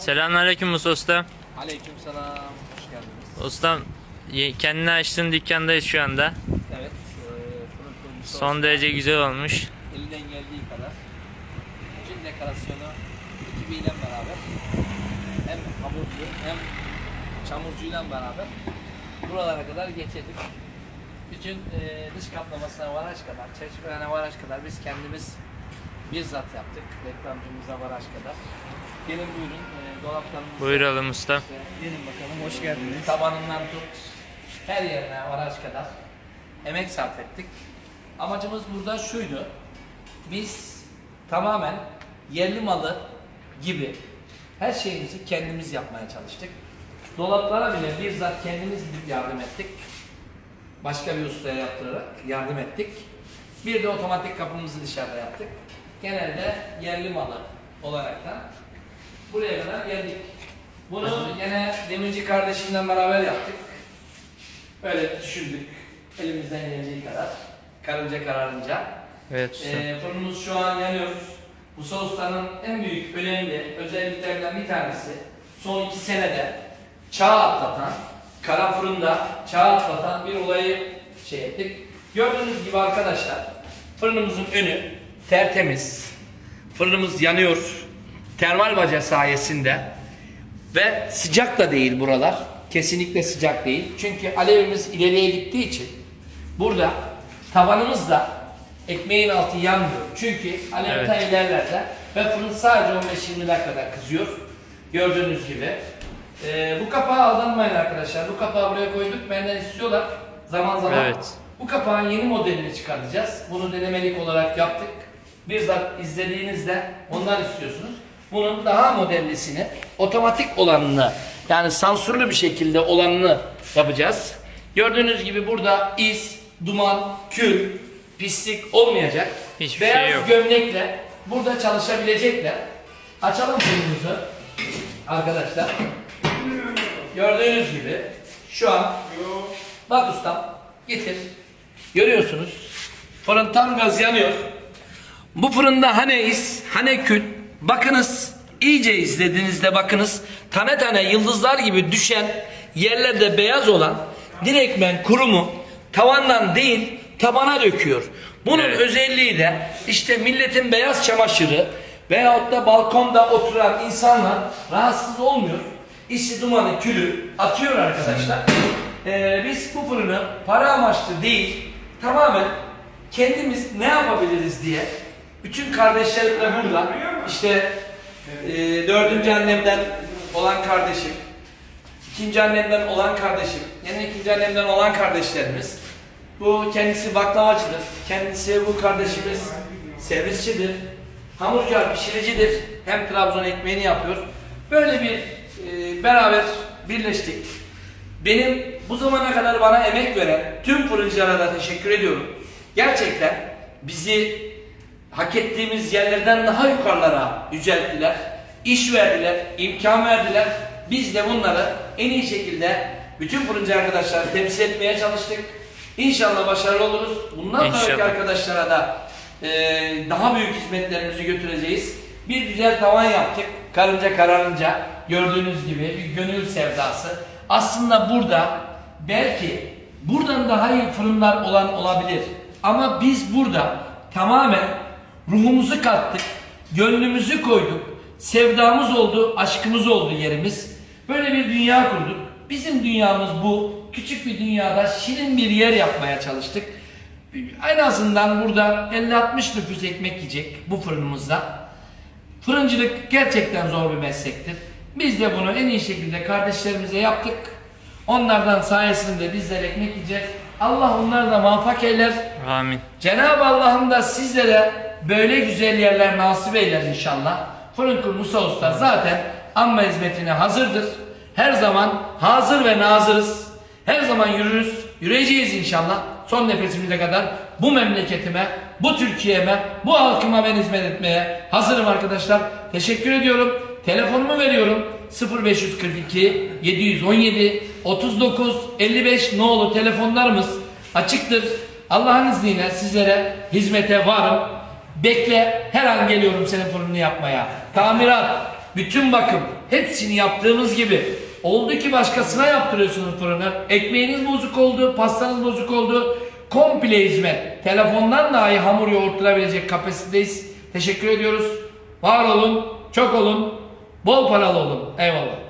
Selamünaleyküm Musa Usta. Aleykümselam. Hoş geldiniz. Ustam kendine açtığın dükkandayız şu anda. Evet. E, Son derece güzel olmuş. elinden geldiği kadar bütün dekorasyonu ekibiyle beraber hem hamurcu hem çamurcuyla beraber buralara kadar getirdik. Bütün e, dış kaplamasına varaş kadar, çeşmelerine varaş kadar biz kendimiz bizzat yaptık. Reklamcımıza varaş kadar. Gelin buyurun Buyuralım usta. gelin bakalım hoş geldiniz. Tabanından tut her yerine varaş kadar emek sarf ettik. Amacımız burada şuydu. Biz tamamen yerli malı gibi her şeyimizi kendimiz yapmaya çalıştık. Dolaplara bile bizzat kendimiz gidip yardım ettik. Başka bir ustaya yaptırarak yardım ettik. Bir de otomatik kapımızı dışarıda yaptık. Genelde yerli malı olaraktan buraya kadar geldik. Bunu yine demirci kardeşimle beraber yaptık. Böyle düşündük. Elimizden geleceği kadar. Karınca kararınca. Evet. Ee, fırınımız şu an yanıyor. Bu sosların en büyük önemli özelliklerinden bir tanesi son iki senede çağ atlatan, kara fırında çağ atlatan bir olayı şey ettik. Gördüğünüz gibi arkadaşlar fırınımızın önü tertemiz. Fırınımız yanıyor. Termal baca sayesinde ve sıcak da değil buralar. Kesinlikle sıcak değil. Çünkü alevimiz ileriye gittiği için burada tavanımızda ekmeğin altı yanmıyor. Çünkü alev Evet. ta ilerlerde ve fırın sadece 15-20 dakikada kızıyor. Gördüğünüz gibi. Ee, bu kapağa aldanmayın arkadaşlar. Bu kapağı buraya koyduk. Benden istiyorlar. Zaman zaman. Evet. Bu kapağın yeni modelini çıkartacağız. Bunu denemelik olarak yaptık. Bizzat izlediğinizde ondan istiyorsunuz. Bunun daha modellisini, otomatik olanını yani sansürlü bir şekilde olanını yapacağız. Gördüğünüz gibi burada iz, duman, kül, pislik olmayacak. Hiçbir Beyaz şey yok. gömlekle burada çalışabilecekler. Açalım fırınımızı arkadaşlar. Gördüğünüz gibi şu an bak ustam getir. Görüyorsunuz fırın tam gaz yanıyor. Bu fırında hane is, hane kül. Bakınız iyice izlediğinizde bakınız tane tane yıldızlar gibi düşen yerlerde beyaz olan direktmen kurumu tavandan değil tabana döküyor. Bunun Evet. özelliği de işte milletin beyaz çamaşırı veyahut da balkonda oturan insanlar rahatsız olmuyor. İşi dumanı külü atıyor arkadaşlar. Ee, biz bu fırını para amaçlı değil tamamen kendimiz ne yapabiliriz diye bütün kardeşlerim de burada. İşte e, dördüncü annemden olan kardeşim. İkinci annemden olan kardeşim. Yine ikinci annemden olan kardeşlerimiz. Bu kendisi baklavacıdır. Kendisi bu kardeşimiz servisçidir. Hamurcu pişiricidir. Hem Trabzon ekmeğini yapıyor. Böyle bir e, beraber birleştik. Benim bu zamana kadar bana emek veren tüm fırıncılara da teşekkür ediyorum. Gerçekten bizi hak ettiğimiz yerlerden daha yukarılara yücelttiler. İş verdiler, imkan verdiler. Biz de bunları en iyi şekilde bütün fırıncı arkadaşlar temsil etmeye çalıştık. İnşallah başarılı oluruz. Bundan sonraki İnşallah. arkadaşlara da e, daha büyük hizmetlerimizi götüreceğiz. Bir güzel tavan yaptık. Karınca kararınca gördüğünüz gibi bir gönül sevdası. Aslında burada belki buradan daha iyi fırınlar olan olabilir. Ama biz burada tamamen ruhumuzu kattık, gönlümüzü koyduk, sevdamız oldu, aşkımız oldu yerimiz. Böyle bir dünya kurduk. Bizim dünyamız bu. Küçük bir dünyada şirin bir yer yapmaya çalıştık. En azından burada 50-60 nüfus ekmek yiyecek bu fırınımızda. Fırıncılık gerçekten zor bir meslektir. Biz de bunu en iyi şekilde kardeşlerimize yaptık. Onlardan sayesinde bizler ekmek yiyeceğiz. Allah onları da muvaffak eyler. Amin. Cenab-ı Allah'ım da sizlere böyle güzel yerler nasip eyler inşallah. Fırın Musa Usta zaten amma hizmetine hazırdır. Her zaman hazır ve nazırız. Her zaman yürürüz, yürüyeceğiz inşallah. Son nefesimize kadar bu memleketime, bu Türkiye'me, bu halkıma ben hizmet etmeye hazırım arkadaşlar. Teşekkür ediyorum. Telefonumu veriyorum. 0542 717 39 55 nolu telefonlarımız açıktır. Allah'ın izniyle sizlere hizmete varım. Bekle her an geliyorum senin fırını yapmaya. Tamirat, bütün bakım hepsini yaptığımız gibi oldu ki başkasına yaptırıyorsunuz fırını. Ekmeğiniz bozuk oldu, pastanız bozuk oldu. Komple hizmet. Telefondan dahi hamur yoğurtturabilecek kapasitedeyiz. Teşekkür ediyoruz. Var olun, çok olun, bol paralı olun. Eyvallah.